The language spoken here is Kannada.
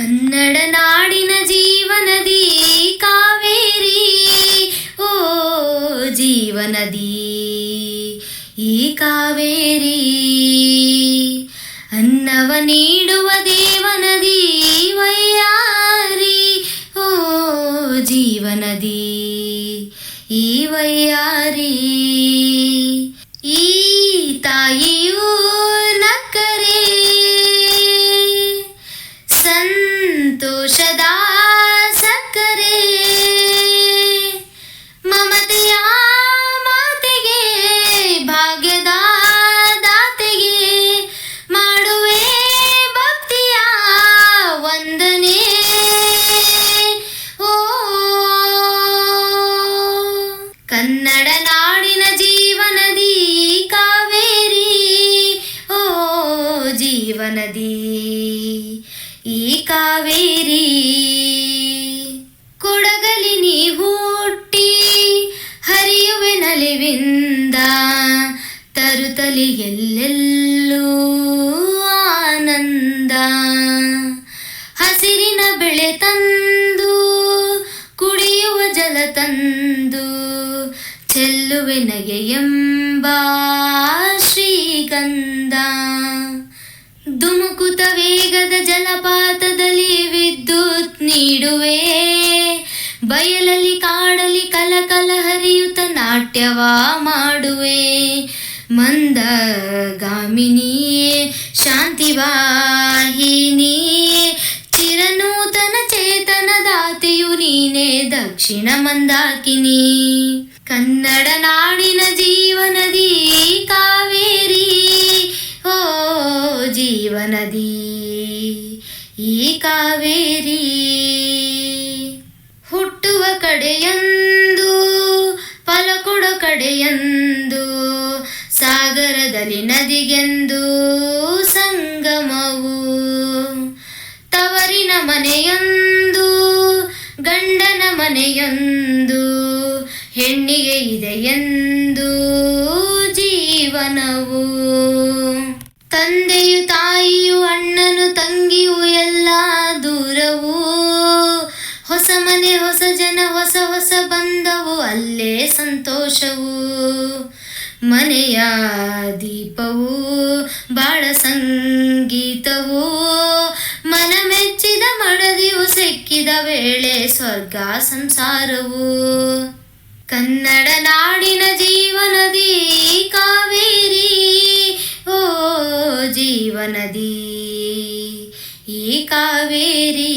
ಕನ್ನಡ ನಾಡಿನ ಜೀವನದಿ ಕಾವೇರಿ. ಓ ಜೀವನದಿ ಈ ಕಾವೇರಿ. ಅನ್ನವ ನೀಡುವ ದೇವನದಿ ವಯ್ಯಾರಿ ಓ ಜೀವನದಿ ಈ ವಯ್ಯಾರಿ ಕನ್ನಡ ನಾಡಿನ ಜೀವನದಿ ಕಾವೇರಿ. ಓ ಜೀವನದಿ ಈ ಕಾವೇರಿ. ಕೊಡಗಲಿ ನೀ ಹುಟ್ಟಿ ಹರಿಯುವೆ ನಲಿವಿಂದ ತರುತಲಿ ಎಲ್ಲೆಲ್ಲೂ ಆನಂದ. ಹಸಿರಿನ ಬೆಳೆ ತಂದು ಕುಡಿಯುವ ಜಲ ತಂದು ಚೆಲ್ಲುವೆ ನಗೆ ಎಂಬ ಶ್ರೀಗಂಧ. ಧುಮುಕುತ ವೇಗದ ಜಲಪಾತದಲ್ಲಿ ವಿದ್ಯುತ್ ನೀಡುವೆ. ಬಯಲಲ್ಲಿ ಕಾಡಲಿ ಕಲಕಲ ಹರಿಯುತ್ತ ನಾಟ್ಯವ ಮಾಡುವೆ. ಮಂದ ಗಾಮಿನಿಯೇ ಶಾಂತಿವಾಹಿನಿ, ಚಿರನೂತನ ಚೇತನದಾತೆಯು ನೀನೇ ದಕ್ಷಿಣ ಮಂದಾಕಿನಿ. ಕನ್ನಡ ನಾಡಿನ ಜೀವನದಿ ಕಾವೇರಿ. ಓ ಜೀವನದಿ ಈ ಕಾವೇರಿ. ಹುಟ್ಟುವ ಕಡೆಯಂದು, ಫಲಕೊಡ ಕಡೆಯಂದು, ಸಾಗರದಲ್ಲಿ ನದಿಗೆಂದು ಸಂಗಮವು. ತವರಿನ ಮನೆಯೊಂದು, ಗಂಡನ ಮನೆಯೊಂದು ಜೀವನವು ತಂದೆಯು ತಾಯಿಯು ಅಣ್ಣನು ತಂಗಿಯು ಎಲ್ಲ ದೂರವು. ಹೊಸ ಮನೆ, ಹೊಸ ಜನ, ಹೊಸ ಹೊಸ ಬಂದವು ಅಲ್ಲೇ ಸಂತೋಷವು. ಮನೆಯ ದೀಪವು, ಬಾಳ ಸಂಗೀತವು. ಮನ ಮೆಚ್ಚಿದ ಮಡದಿಯು ಸಿಕ್ಕಿದ ವೇಳೆ ಸ್ವರ್ಗ ಸಂಸಾರವು. ಕನ್ನಡ ನಾಡಿನ ಜೀವನದಿ ಕಾವೇರಿ ಓ ಜೀವನದಿ ಈ ಕಾವೇರಿ